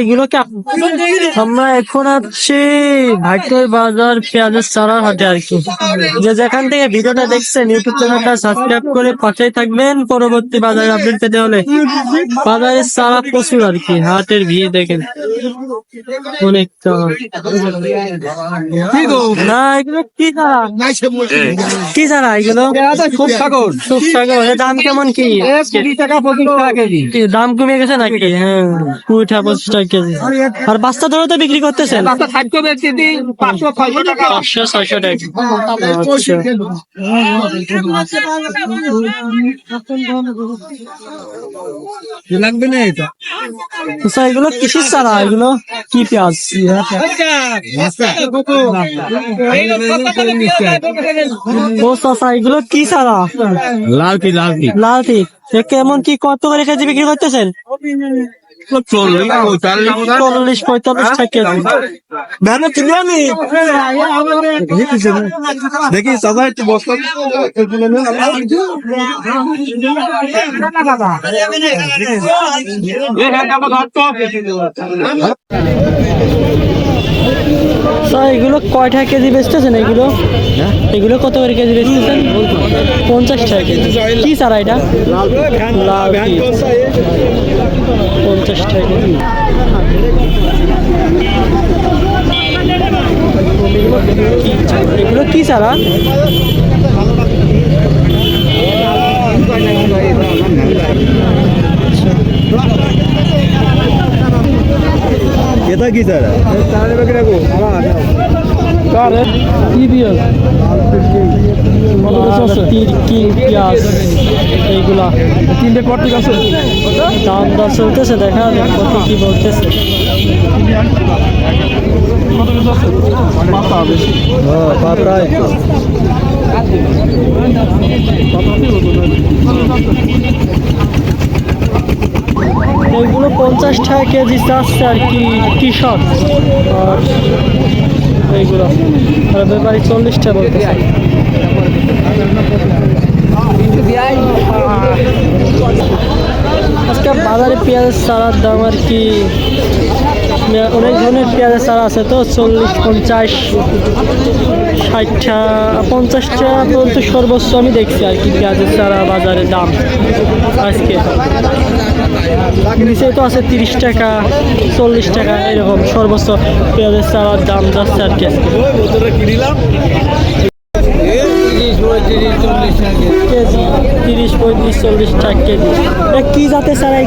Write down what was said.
এগুলো কি আমরা এখন আছি ভাইটের বাজার পেঁয়াজের চারা হাটে আর কি। যে যেখান থেকে ভিডিওটা দেখছেন ইউটিউব চ্যানেলটা সাবস্ক্রাইব করে পাশেই থাকবেন। পরবর্তী বাজার আপডেট পেতে হলে বাজারের চারা প্রচুর আর কি হাটের ভিড় দেখেন। অনেক না এগুলো কি চারা? কি চারা এগুলো? খুব সাগর। খুব সাগর দাম কেমন কি? কুড়ি টাকা দাম কমে গেছে নাকি? হ্যাঁ কুড়ি টাকা পঁচিশ টাকা কেজি। আর বাচ্চা ধরে তো বিক্রি করতেছেন। দিই পাঁচশো ছয়শো টাকা। আচ্ছা। লাগবে না এটা? আচ্ছা এগুলো কিসের চারা? এগুলো কি পেঁয়াজ? ও চাষা এগুলো কি চারা? লাল লালটি লালটি ঠিক কেমন কি কত করে কেজি বিক্রি করতেছেন? চল্লিশ পঁয়তাল্লিশ টাকা। ব্যানার তুলে আমি দেখি দাদা একটু বস্তা আচ্ছা, এগুলো কয়টা কেজি বেচতেছেন এগুলো? এগুলো কত করে কেজি বেচতেছেন? পঞ্চাশ টাকা কেজি। কি চারা এটা? পঞ্চাশ টাকা কেজি। এগুলো কি চারা এটা কি স্যার তাহলে বাকি রাখো কি পেঁয়াজ তিরকি পেঁয়াজ এইগুলা তিনটে কর্তিক আছে দাম দর চলতেছে দেখা কত কি বলতেছে পাতায় এইগুলো পঞ্চাশ টাকা কেজি চাচ্ছে আর কি কৃষক। আর এইগুলো আর ব্যাপারে চল্লিশ টাকা বলতেছে। আজকে বাজারে পেঁয়াজ চারার দাম আর কি অনেক ধরনের পেঁয়াজের চারা আছে তো, চল্লিশ, পঞ্চাশ ষাটটা পঞ্চাশটা পর্যন্ত সর্বোচ্চ আমি দেখছি আর কি পেঁয়াজের চারা বাজারে দাম আজকে। নিচেও তো আছে তিরিশ টাকা, চল্লিশ টাকা, এরকম সর্বোচ্চ পেঁয়াজের চারার দাম যাচ্ছে আর কি। কেজি চল্লিশ টাকা কেজি জাতের চারা